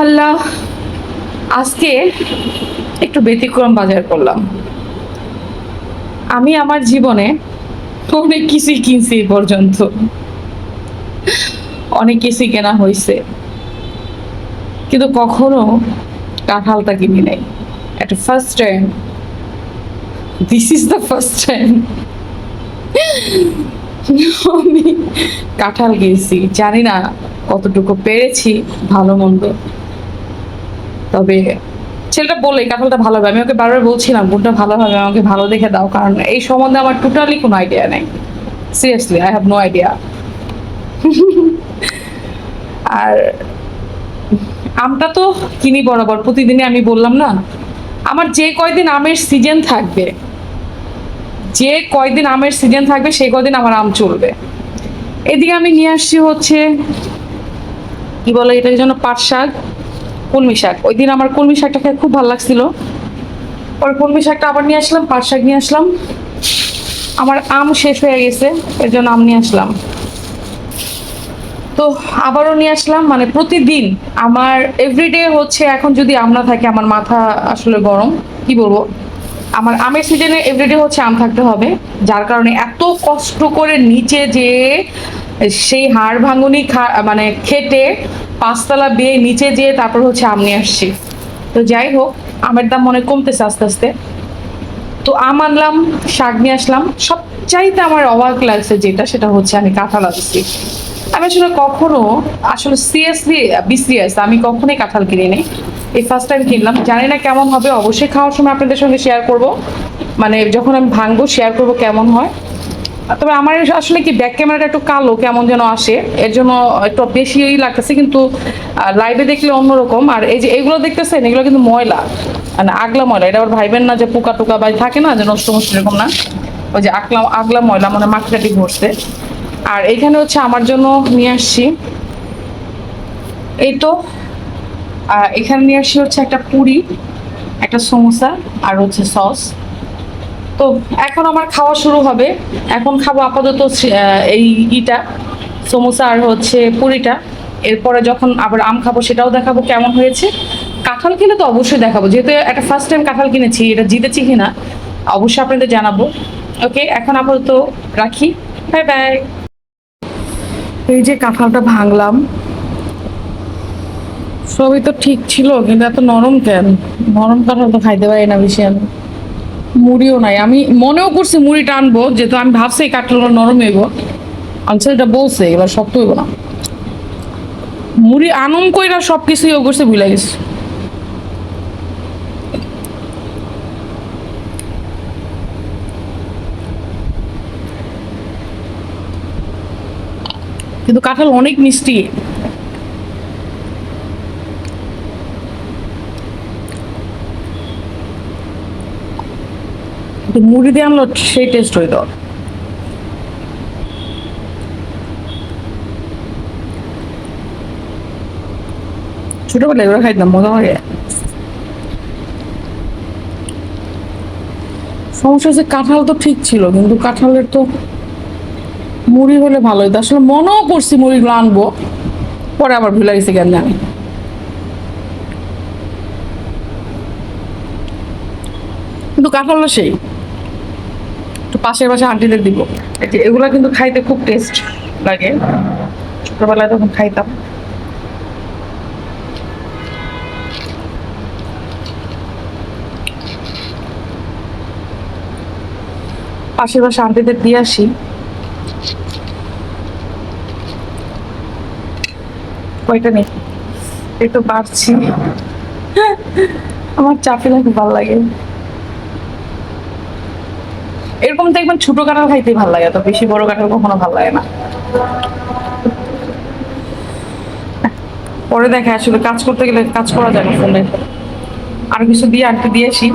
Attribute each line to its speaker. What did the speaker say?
Speaker 1: আল্লাহ আজকে একটু ব্যতিক্রম বাজার করলাম। আমি আমার জীবনে অনেক কিছুই কিনছি পর্যন্ত। অনেক কিছুই কেনা হয়েছে কিন্তু কখনো কাঁঠালটা কিনি নাই। একটা first time this is the first time আমি কাঁঠাল গেছি জানি না কতটুকু পেরেছি, ভালো মন্দ। তবে ছেলেটা বলে কাঁঠালটা ভালো হবে। আমি ওকে বারবার বলছিলাম কোনটা ভালো হবে, আমাকে ভালো দেখে দাও। কারণ এই সম্বন্ধে আমার টোটালি কোনো আইডিয়া নেই। Seriously I have no idea আর আমটা তো কিনি বরাবর, প্রতিদিনই আমি বললাম না। আমার যে কয়দিন আমের সিজন থাকবে, যে কয়দিন আমের সিজন থাকবে, সেই কয়দিন আমার আম চলবে। এদিকে আমি নিয়ে আসছি হচ্ছে, কি বলে এটার জন্য পাট শাক? কলমি শাক। ওই দিন আমার কলমি শাকটা খেয়ে খুব ভালো লাগছিল। পরে কলমি শাকটা আবার নিয়ে আসলাম, পাট শাক নিয়ে আসলাম। আমার আম শেষ হয়ে গেছে, এর জন্য আম নিয়ে আসলাম। তো আবারও নিয়ে আসলাম মানে প্রতিদিন আমার এভরিডে হচ্ছে এখন যদি আম না থাকে, আমার মাথা আসলে গরম। কি বলব? আমার আমের সিজনে এভরিডে হচ্ছে আম থাকতে হবে, যার কারণে এত কষ্ট করে নিচে যে সেই হাড় ভাঙুনি খা মানে খেটে পাঁচতলা বেয়ে নিচে যেয়ে তারপর হচ্ছে আম নিয়ে আসছি। তো যাই হোক, আমের দাম মনে কমতেছে আস্তে আস্তে। তো আম আনলাম, শাক নিয়ে আসলাম। সবচাইতে আমার অবাক লাগছে যেটা, সেটা হচ্ছে আমি কাঁঠাল আসছি আমি আসলে কখনো, আসলে সিরিয়াসলি বিসিরিয়াস আমি কখনোই কাঁঠাল কিনি নি এই ফার্স্ট টাইম কিনলাম। জানি না কেমন হবে, অবশ্যই খাওয়ার সময় আপনাদের সঙ্গে শেয়ার করব। মানে যখন আমি ভাঙবো শেয়ার করব কেমন হয়। তবে আমার আসলে কি ব্যাক ক্যামেরাটা একটু কালো, কেমন যেন আসে। এর জন্য একটু বেশিই লাগতেছে, কিন্তু লাইভে দেখলে অন্যরকম। আর এই যে এগুলো দেখতেছেন, এগুলো কিন্তু ময়লা। মানে আগলা ময়লা। এটা আবার ভাইবেন না যে পোকা টোকা বা থাকে না, যে নষ্ট নষ্ট এরকম না। ওই যে আগলা আগলা ময়লা মানে মাটিটাটি ভরছে আর এইখানে হচ্ছে আমার জন্য নিয়ে আসছি। এই তো এখানে নিয়ে আসছি হচ্ছে একটা পুরি, একটা সমোসা, আর হচ্ছে সস। তো এখন আমার খাওয়া শুরু হবে। এখন খাব আপাতত এই ইটা। সমোসা আর হচ্ছে পুরিটা। এরপরে যখন আবার আম খাব সেটাও দেখাবো কেমন হয়েছে। কাঁঠাল কিনে তো অবশ্যই দেখাবো। যেহেতু একটা ফার্স্ট টাইম কাঁঠাল কিনেছি, এটা জিতেছি কিনা, অবশ্যই আপনাদের জানাব। ওকে, এখন আপাতত রাখি। Bye bye. এই যে কাঁঠালটা ভাঙলাম। সবই তো ঠিক ছিল, কিন্তু এত নরম কেন? নরম কাঁঠাল তো খাইতে পারি না বেশি আমি। মুড়িও নাই। আমি মনেও করছি মুড়ি টানবো যেহেতু আমি ভাবছি কাঁঠালগুলো নরম হইব। আনসারটা বলছে এগুলো শক্ত হইব না। মুড়ি আনম কইরা সব কিছুই ও করছে, ভুলে গেছে। কিন্তু কাঁঠাল অনেক মিষ্টি। মুড়ি দিয়ে আনলো, সেই টেস্ট হইতো ছোটবেলায় এগুলো খাইতাম, মজা লাগে। সমস্যা হচ্ছে কাঁঠাল তো ঠিক ছিল, কিন্তু কাঁঠালের তো মুড়ি হলে ভালো হতো আসলে মনেও করছি মুড়িগুলো আনব, পরে আবার ভুলে গেছি কেন জানি। কিন্তু কাঁঠালও সেই। একটু পাশের পাশে আন্টিদের দিব। এগুলা কিন্তু খাইতে খুব টেস্ট লাগে। ছোটবেলায় তখন খাইতাম। পাশের পাশে আন্টিদের দিয়ে আসি। কয়টা নেই? একটু বাড়ছি। আমার চাপিলা খুব ভালো লাগে। এরকম দেখবেন ছোট কাঁঠাল খাইতেই ভালো লাগে, তো বেশি বড় কাঁঠাল কখনো ভালো লাগে না। পরে দেখে আসলে, কাজ করতে গেলে কাজ করা যায় না ফোনে। আর কিছু দিয়ে আনতে দিয়েছি।